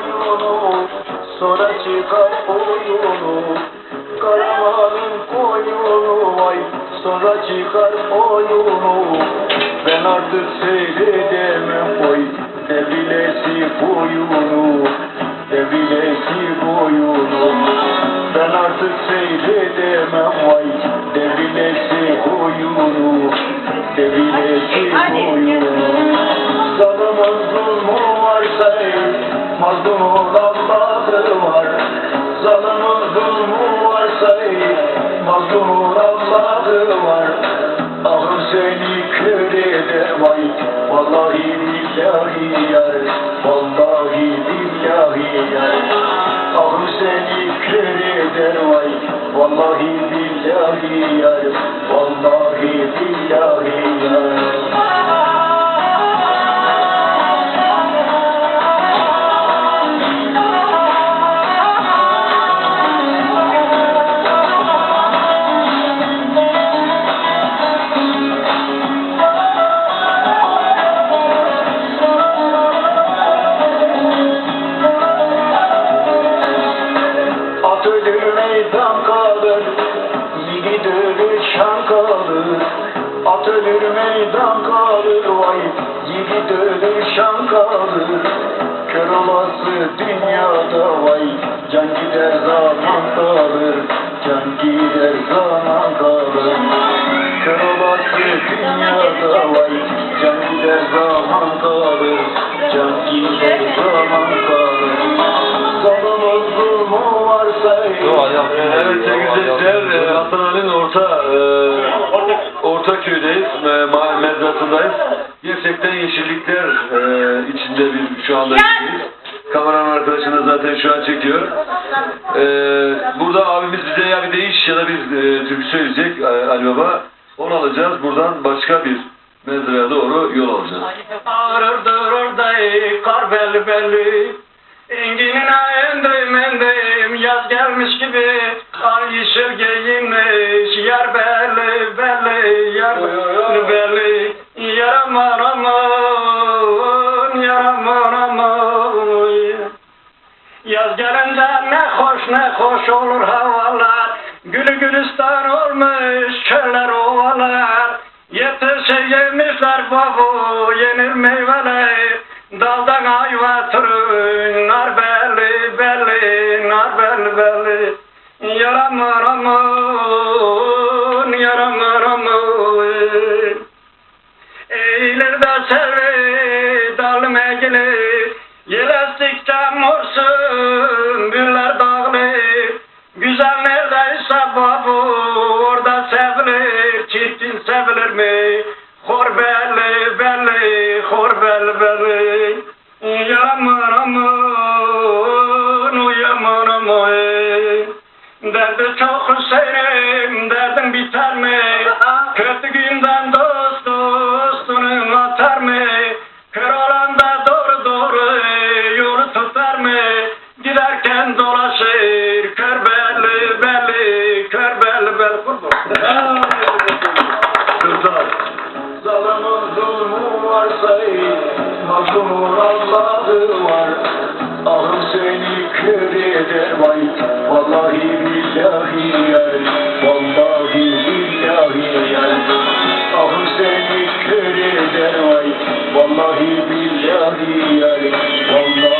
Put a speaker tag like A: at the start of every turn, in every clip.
A: oyunu Sonra çıkar oyunu Karamanın koyunu vay Sonra çıkar oyunu Ben artık seyredemem oy Devilesi boyunu Devilesi boyunu Ben artık seyredemem vay Devilesi boyunu Devilesi boyunu Mazlumun Allah'ı var. Zalımın zulmü varsa Mazlumun Allah'ı var. Ahım seni kör Vallahi billahi yar. Vallahi billahi yar. Ahım seni kör Vallahi billahi yar. Vallahi billahi yar At ölür meydan kalır Vay yiğit ölür şan kalır Kör olası dünyada vay Can gider zaman kalır Can gider zaman kalır. Kör olası dünyada vay Can gider zaman kalır Can gider zaman kalır. Zalımın zulmü varsa
B: Evet sevgili seyirciler, e, Hasan Ali'nin orta mezratındayız. Gerçekten yeşillikler e, içinde bir şu anda gibiyiz. Kameranın arkadaşım da zaten şu an çekiyor. E, burada abimiz bize ya bir değiş ya da bir e, türkü söyleyecek e, Ali Baba. Onu alacağız. Buradan başka bir mezraya doğru yol alacağız.
A: Ağrırdır oradayı kar belli belli Enginin ayındayım endeyim Yaz gelmiş gibi Ay yeşil giyinmiş Yar belli belli belli belli hoş olur havalar Gülü gülistan olmuş çöller ovalar. Yetişe yemişler babu yenir meyveler. Daldan ayva türün nar belli belli nar belli belli. Yaram aramın yaram aramın Eğilir de sevi dalım egili Yelestikçe morsun güller Güzel babu orada sevilir Çirkin sevilir mi? Hor belli belli hor belli belli Yaman aman uyaman aman Derdi çok Hüseyin'im derdin biter mi? Kötü günden dost Zalımın zulmü varsa mazlumun Allah'ı var Ahım seni kör vay Vallahi billahi yar Vallahi billahi yar Ahım seni kör vay Vallahi billahi yar Vallahi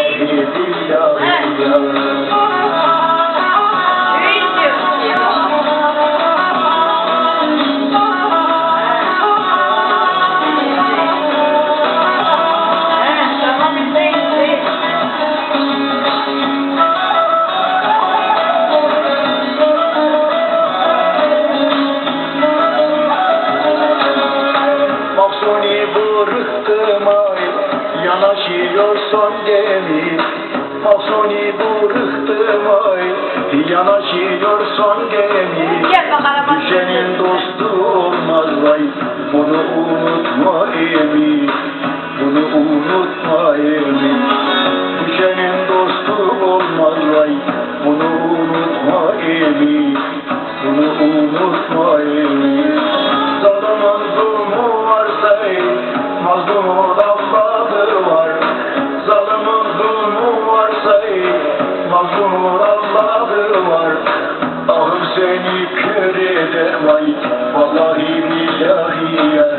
A: sevmiş Düşenin dostu olmaz Bunu unutma emin Bunu unutma emin Düşenin dostu olmaz Bunu unutma emin Bunu unutma emin Sana mazlumu varsa ey var. Zalımın zulmü varsa
C: ey var seni kör eder vay Vallahi billahi yer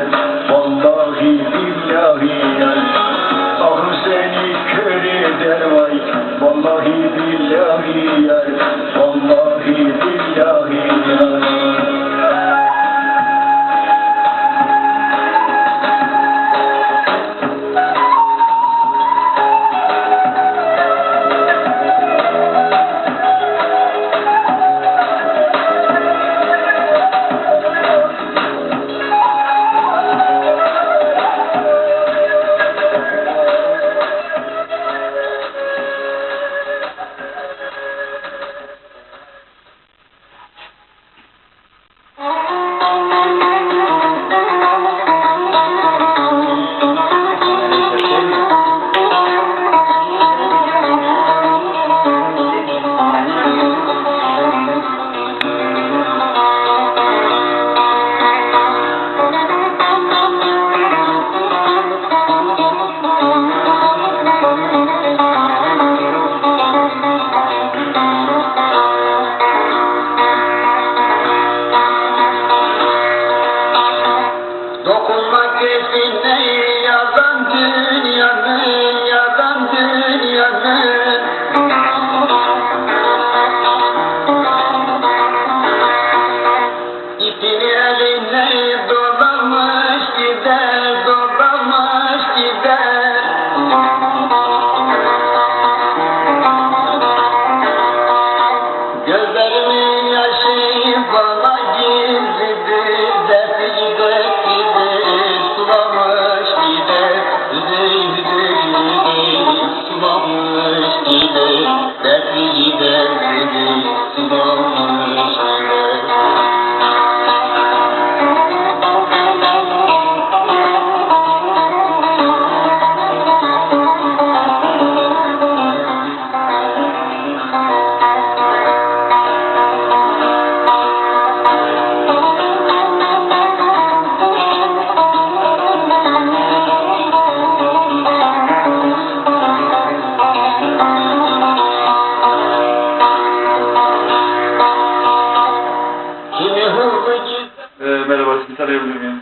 B: tanıyabilir miyim?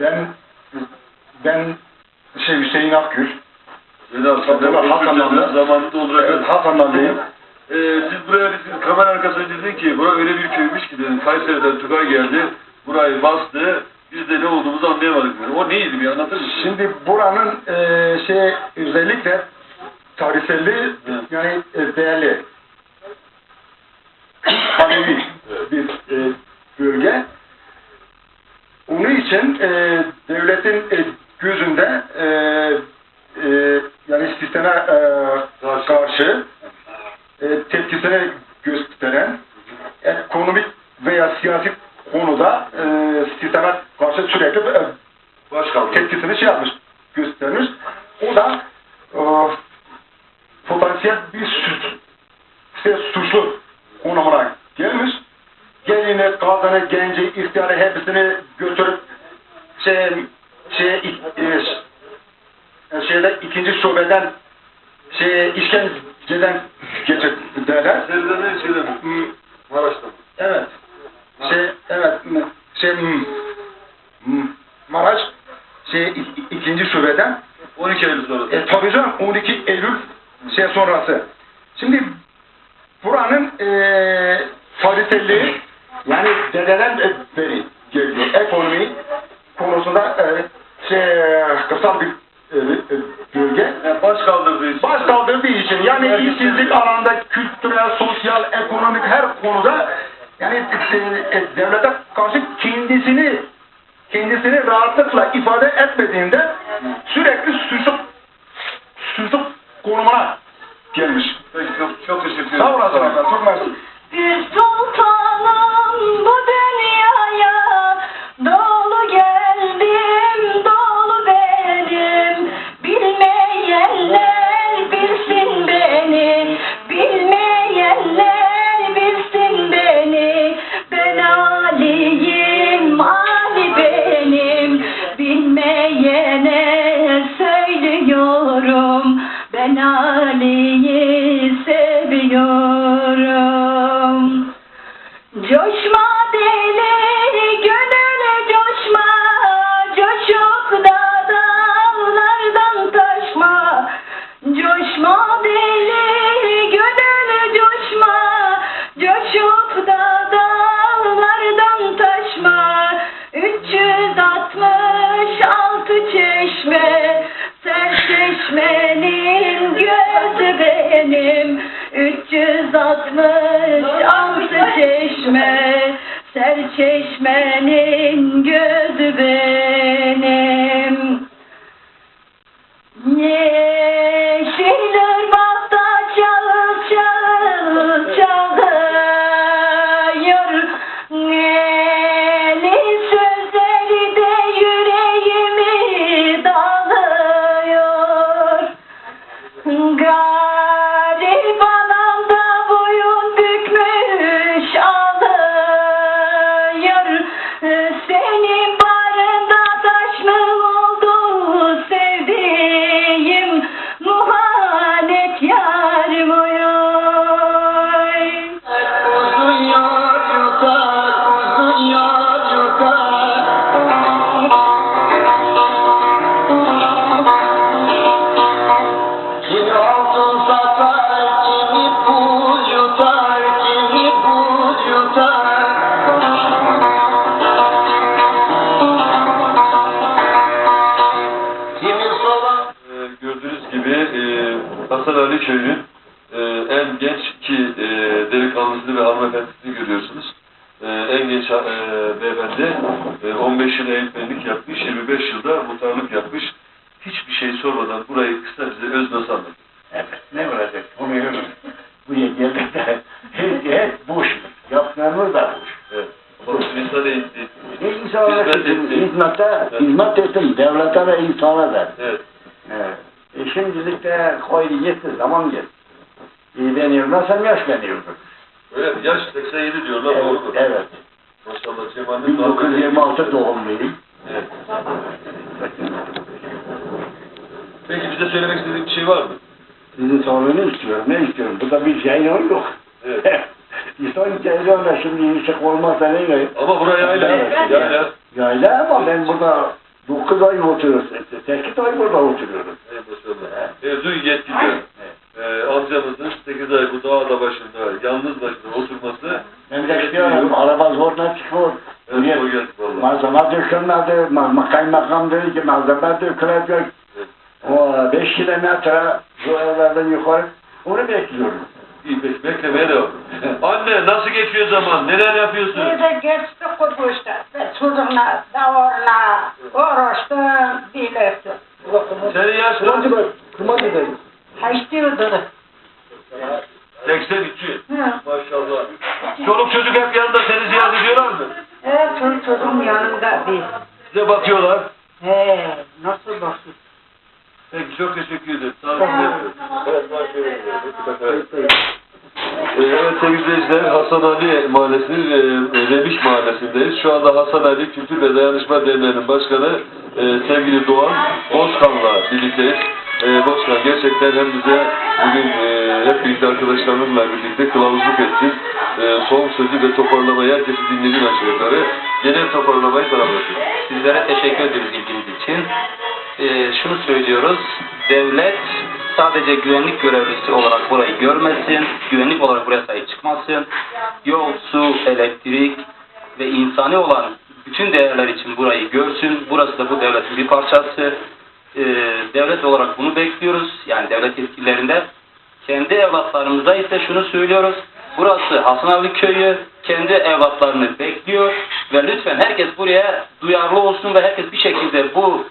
C: Ben ben şey Hüseyin Akgül. Tabii, Hakan'dan da.
B: zamanında olarak...
C: Evet, Hakan'dan beyim.
B: Ee, siz buraya siz kamera arkasına dedin ki bura öyle bir köymüş ki dedin. Kayseri'den Tugay geldi. Burayı bastı. Biz de ne olduğumuzu anlayamadık. Dedi. O neydi bir anlatır mısın?
C: Şimdi buranın e, şey özellikle tarihselliği yani e, değerli. Alevi bir e, bölge. Onun için e, devletin e, gözünde e, e, yani sisteme e,
B: Karşı.
C: e, tepkisini gösteren ekonomik veya siyasi konuda e, sisteme karşı sürekli e, tepkisini şey yapmış, göstermiş. O da e, potansiyel bir Kadını, genci, ihtiyarı hepsini götürüp şey, şey, e, şeyde ikinci şubeden şey, işkenceden geçirdiler.
B: Ne şeyden mi?
C: Hmm,
B: Maraş'tan.
C: Evet. Şey, evet. Şey, hmm, hmm, Maraş şey ik- ikinci şubeden
B: 12 Eylül sonrası.
C: e, tabii canım 12 Eylül şey sonrası. Şimdi buranın e, tarihselliği yani dededen beri geliyor. Ekonomi konusunda e, şey kırsal bir e, e, bölge.
B: Yani baş kaldırdığı için.
C: Baş kaldırdığı için yani işsizlik alanda kültürel, sosyal, ekonomik her konuda yani e, e, devlete karşı kendisini kendisini rahatlıkla ifade etmediğinde
B: Köyü'nün e, en genç iki e, delikanlısını ve hanımefendisini görüyorsunuz. E, en genç e, beyefendi e, 15 yıl eğitmenlik yapmış, 25 yılda muhtarlık yapmış. Hiçbir şey sormadan burayı kısa bize öz nasıl anlatıyor?
D: Evet, ne olacak? Bunu yürürüm. Bu geldik de hep, hep boş. Yaptığımız da boş.
B: Evet. Ama insan eğitti.
D: Ne insanlar
B: Hizmet
D: hizmete, hizmet ettim. Devlete ve insana.
B: Evet.
D: Evet. E de koydu gitti, zaman gitti. İyi deniyorlarsam yaş deniyordur.
B: Mi? Yaş 87 diyorlar
D: Evet,
B: mu?
D: evet.
B: Maşallah Cemal'in daha da-
D: 1926 doğumluyum.
B: Evet. Peki bize söylemek istediğin bir şey var mı?
D: Sizin sorunu istiyorum, ne istiyorum? Burada bir ceylan yok.
B: Evet.
D: İnsan ceylanla şimdi yüksek olmazsa ne?
B: Ama buraya yayla.
D: Evet.
B: Yayla.
D: Yayla ama ben burada 9 ay oturuyorum, 8 ay burada.
B: Ey maşallah. Mevzu yetkiliyor. Ee, amcamızın 8 ay bu dağda başında, yalnız başına oturması
D: de istiyorum, araba zorla çıkıyor.
B: Evet, o geldi valla.
D: Malzeme dökülmedi, ma ma- kaymakam dedi ki malzeme dökülecek.
B: Evet.
D: O 5 kilometre bu evlerden yukarı, onu bekliyorum.
B: Beklemeye devam. Anne nasıl geçiyor zaman? Neler yapıyorsun?
E: Bize geçti kurguşta. Ve çocukla, davurla, uğraştım, bilettim.
B: Senin yaş kaç?
D: Kuma gidelim.
E: Haçtıyordu.
B: 82.
E: Hı.
B: Maşallah. Çoluk çocuk hep yanında seni ziyaret ediyorlar mı?
E: Evet, çocuk çocuğum yanında bir.
B: Size bakıyorlar.
E: He, nasıl bakıyor?
B: Peki çok teşekkür ederim. Sağ olun. Evet, evet. Evet sevgili izleyiciler, Hasan Ali Mahallesi'nin e, Remiş Mahallesi'ndeyiz. Şu anda Hasan Ali Kültür ve Dayanışma Derneği'nin başkanı e, sevgili Doğan Bozkan'la birlikteyiz. E, Bozkan gerçekten hem bize bugün e, hep birlikte arkadaşlarımızla birlikte kılavuzluk ettin. E, son sözü ve toparlamayı herkesi dinledin aşağı yukarı. Genel toparlamayı sana bırakıyorum.
F: Sizlere teşekkür ediyoruz ilginiz için. Ee, şunu söylüyoruz, devlet sadece güvenlik görevlisi olarak burayı görmesin, güvenlik olarak buraya sahip çıkmasın. Yol, su, elektrik ve insani olan bütün değerler için burayı görsün. Burası da bu devletin bir parçası. Ee, devlet olarak bunu bekliyoruz, yani devlet yetkililerinde. Kendi evlatlarımıza ise şunu söylüyoruz. Burası Hasan Ali Köyü kendi evlatlarını bekliyor ve lütfen herkes buraya duyarlı olsun ve herkes bir şekilde bu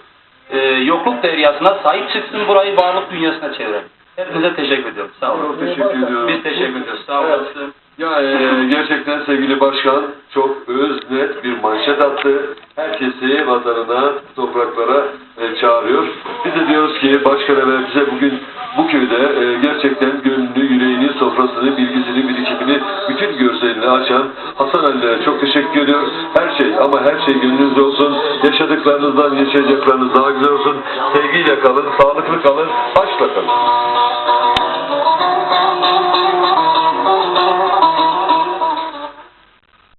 F: e, yokluk deryasına sahip çıksın burayı varlık dünyasına çevirelim. Hepinize teşekkür ediyorum. Sağ olun.
B: Çok teşekkür ediyorum.
F: Biz teşekkür ediyoruz. Sağ
B: Evet.
F: olasın.
B: Ya e, gerçekten sevgili başkan çok öz net bir manşet attı. Herkesi vatanına, topraklara e, çağırıyor. Biz de diyoruz ki başkana ve bize bugün bu köyde e, gerçekten gönlünü, yüreğini, sofrasını, bilgisini, birikimini, bütün görselini açan Hasan Ali'lere çok teşekkür ediyoruz. Her şey ama her şey gönlünüzde olsun. Yaşadıklarınızdan yaşayacaklarınız daha güzel olsun. Sevgiyle kalın, sağlıklı kalın, aşkla kalın.